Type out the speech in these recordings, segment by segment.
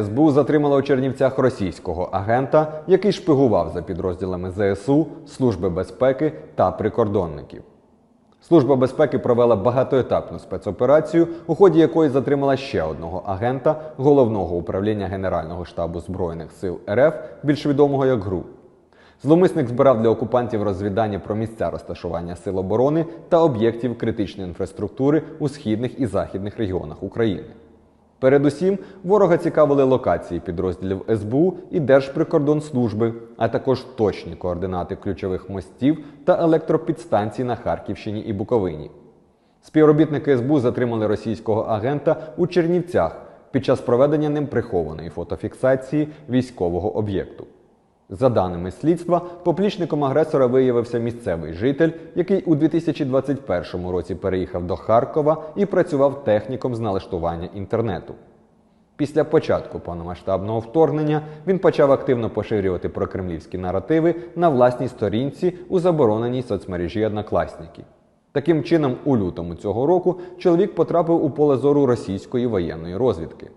СБУ затримала у Чернівцях російського агента, який шпигував за підрозділами ЗСУ, Служби безпеки та прикордонників. Служба безпеки провела багатоетапну спецоперацію, у ході якої затримала ще одного агента головного управління Генерального штабу Збройних сил РФ, більш відомого як ГРУ. Зловмисник збирав для окупантів розвідання про місця розташування сил оборони та об'єктів критичної інфраструктури у східних і західних регіонах України. Передусім, ворога цікавили локації підрозділів СБУ і Держприкордонслужби, а також точні координати ключових мостів та електропідстанцій на Харківщині і Буковині. Співробітники СБУ затримали російського агента у Чернівцях під час проведення ним прихованої фотофіксації військового об'єкту. За даними слідства, поплічником агресора виявився місцевий житель, який у 2021 році переїхав до Харкова і працював техніком з налаштування інтернету. Після початку повномасштабного вторгнення він почав активно поширювати прокремлівські наративи на власній сторінці у забороненій соцмережі Однокласники. Таким чином, у лютому цього року чоловік потрапив у поле зору російської воєнної розвідки.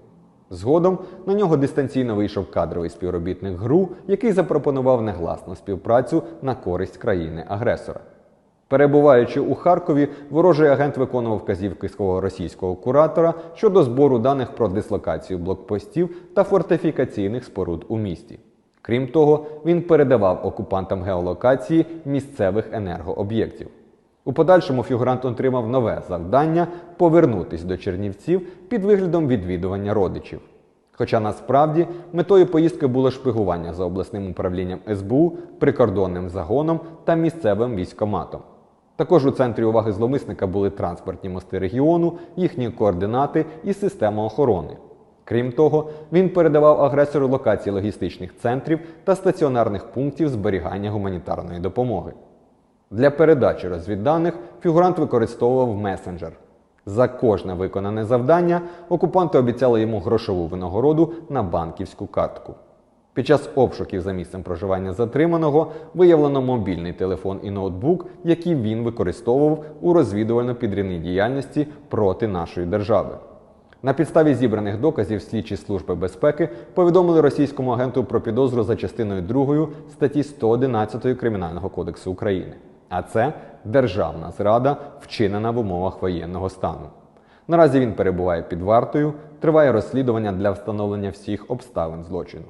Згодом на нього дистанційно вийшов кадровий співробітник ГРУ, який запропонував негласну співпрацю на користь країни-агресора. Перебуваючи у Харкові, ворожий агент виконував вказівки свого російського куратора щодо збору даних про дислокацію блокпостів та фортифікаційних споруд у місті. Крім того, він передавав окупантам геолокації місцевих енергооб'єктів. У подальшому фігурант отримав нове завдання повернутись до Чернівців під виглядом відвідування родичів. Хоча насправді метою поїздки було шпигування за обласним управлінням СБУ, прикордонним загоном та місцевим військоматом. Також у центрі уваги зловмисника були транспортні мости регіону, їхні координати і система охорони. Крім того, він передавав агресору локації логістичних центрів та стаціонарних пунктів зберігання гуманітарної допомоги. Для передачі розвідданих фігурант використовував месенджер. За кожне виконане завдання окупанти обіцяли йому грошову винагороду на банківську картку. Під час обшуків за місцем проживання затриманого виявлено мобільний телефон і ноутбук, які він використовував у розвідувально-підрівній діяльності проти нашої держави. На підставі зібраних доказів слідчі служби безпеки повідомили російському агенту про підозру за частиною 2 статті 111 Кримінального кодексу України. А це державна зрада, вчинена в умовах воєнного стану. Наразі він перебуває під вартою, триває розслідування для встановлення всіх обставин злочину.